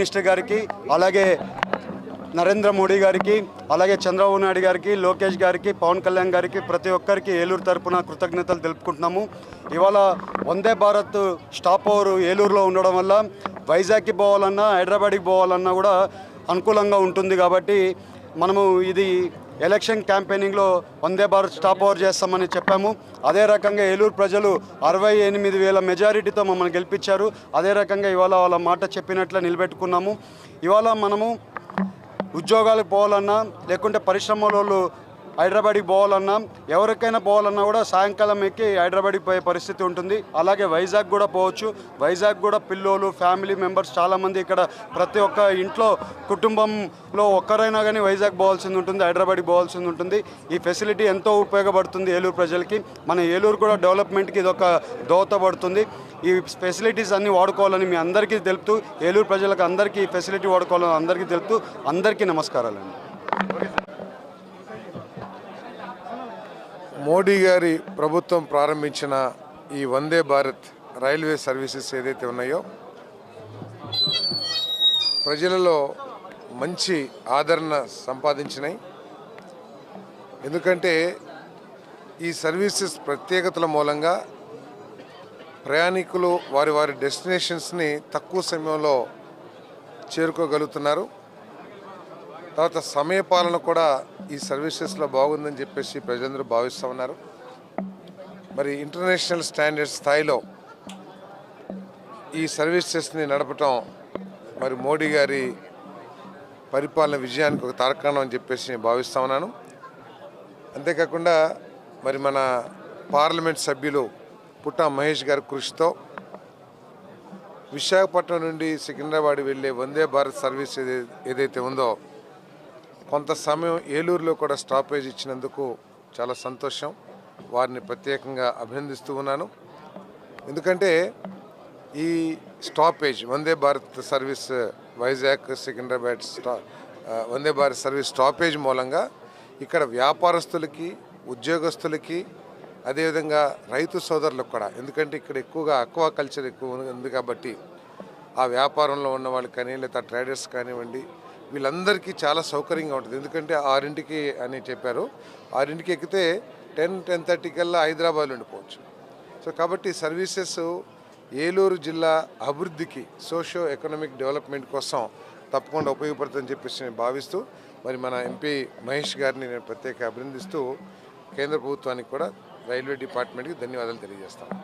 Minister గారికి అలాగే నరేంద్ర మోడీ గారికి అలాగే చంద్రబాబు నాయుడు గారికి లోకేష్ గారికి పవన్ కళ్యాణ్ గారికి ప్రతి ఒక్కరికి ఏలూరు తరపున కృతజ్ఞతలు తెలుపుకుంటున్నాము. ఇవాళ వందే భారత్ స్టాప్ ఓవర్ ఏలూరులో ఉండడం వల్ల వైజాగ్కి పోవాలన్నా హైదరాబాద్కి పోవాలన్నా కూడా అనుకూలంగా ఉంటుంది కాబట్టి మనము ఇది ఎలక్షన్ క్యాంపెయినింగ్లో వందే భారత్ స్టాప్ ఓవర్ చేస్తామని చెప్పాము. అదే రకంగా ఏలూరు ప్రజలు అరవై ఎనిమిది వేల మెజారిటీతో మమ్మల్ని గెలిపించారు. అదే రకంగా ఇవాళ వాళ్ళ మాట చెప్పినట్లు నిలబెట్టుకున్నాము. ఇవాళ మనము ఉద్యోగాలకు పోవాలన్నా లేకుంటే పరిశ్రమల హైదరాబాద్కి పోవాలన్నా ఎవరికైనా పోవాలన్నా కూడా సాయంకాలం ఎక్కి హైదరాబాద్కి పోయే పరిస్థితి ఉంటుంది. అలాగే వైజాగ్ కూడా పోవచ్చు. వైజాగ్ కూడా పిల్లోలు ఫ్యామిలీ మెంబర్స్ చాలామంది ఇక్కడ ప్రతి ఒక్క ఇంట్లో కుటుంబంలో ఒక్కరైనా కానీ వైజాగ్ పోవాల్సింది ఉంటుంది హైదరాబాద్కి పోవాల్సింది ఉంటుంది. ఈ ఫెసిలిటీ ఎంతో ఉపయోగపడుతుంది ఏలూరు ప్రజలకి. మన ఏలూరు కూడా డెవలప్మెంట్కి ఇది ఒక దోహదపడుతుంది. ఈ ఫెసిలిటీస్ అన్నీ వాడుకోవాలని మీ అందరికీ తెలుపుతూ ఏలూరు ప్రజలకు అందరికీ ఈ ఫెసిలిటీ వాడుకోవాలని అందరికీ తెలుపుతూ అందరికీ నమస్కారాలండి. మోడీ గారి ప్రభుత్వం ప్రారంభించిన ఈ వందే భారత్ రైల్వే సర్వీసెస్ ఏదైతే ఉన్నాయో ప్రజలలో మంచి ఆదరణ సంపాదించినాయి. ఎందుకంటే ఈ సర్వీసెస్ ప్రత్యేకతల మూలంగా ప్రయాణికులు వారి వారి డెస్టినేషన్స్ని తక్కువ సమయంలో చేరుకోగలుగుతున్నారు. తర్వాత సమయపాలన కూడా ఈ సర్వీసెస్లో బాగుందని చెప్పేసి ప్రజలందరూ భావిస్తూ ఉన్నారు. మరి ఇంటర్నేషనల్ స్టాండర్డ్ స్థాయిలో ఈ సర్వీసెస్ని నడపటం మరి మోడీ గారి పరిపాలన విజయానికి ఒక తారకాణం అని చెప్పేసి నేను భావిస్తా ఉన్నాను. అంతేకాకుండా మరి మన పార్లమెంట్ సభ్యులు పుట్టా మహేష్ గారి కృషితో విశాఖపట్నం నుండి సికింద్రాబాద్ వెళ్ళే వందే భారత్ సర్వీస్ ఏదైతే ఉందో కొంత సమయం ఏలూరులో కూడా స్టాపేజ్ ఇచ్చినందుకు చాలా సంతోషం. వారిని ప్రత్యేకంగా అభినందిస్తూ ఉన్నాను. ఎందుకంటే ఈ స్టాపేజ్ వందే భారత్ సర్వీస్ వైజాగ్ సికింద్రాబాద్ స్టా వందే భారత్ సర్వీస్ స్టాపేజ్ మూలంగా ఇక్కడ వ్యాపారస్తులకి ఉద్యోగస్తులకి అదేవిధంగా రైతు సోదరులకు కూడా ఎందుకంటే ఇక్కడ ఎక్కువగా అక్వా కల్చర్ ఎక్కువ ఉంది కాబట్టి ఆ వ్యాపారంలో ఉన్న వాళ్ళు కానీ లేదా ట్రేడర్స్ కానివ్వండి వీళ్ళందరికీ చాలా సౌకర్యంగా ఉంటుంది. ఎందుకంటే ఆరింటికి అని చెప్పారు. ఆరింటికి ఎక్కితే టెన్ టెన్ థర్టీ కల్లా హైదరాబాద్లో ఉండిపోవచ్చు. సో కాబట్టి సర్వీసెస్ ఏలూరు జిల్లా అభివృద్ధికి సోషో ఎకనామిక్ డెవలప్మెంట్ కోసం తప్పకుండా ఉపయోగపడుతుందని చెప్పేసి నేను భావిస్తూ మరి మన ఎంపీ మహేష్ గారిని నేను ప్రత్యేక అభినందిస్తూ కేంద్ర ప్రభుత్వానికి కూడా రైల్వే డిపార్ట్మెంట్కి ధన్యవాదాలు తెలియజేస్తాను.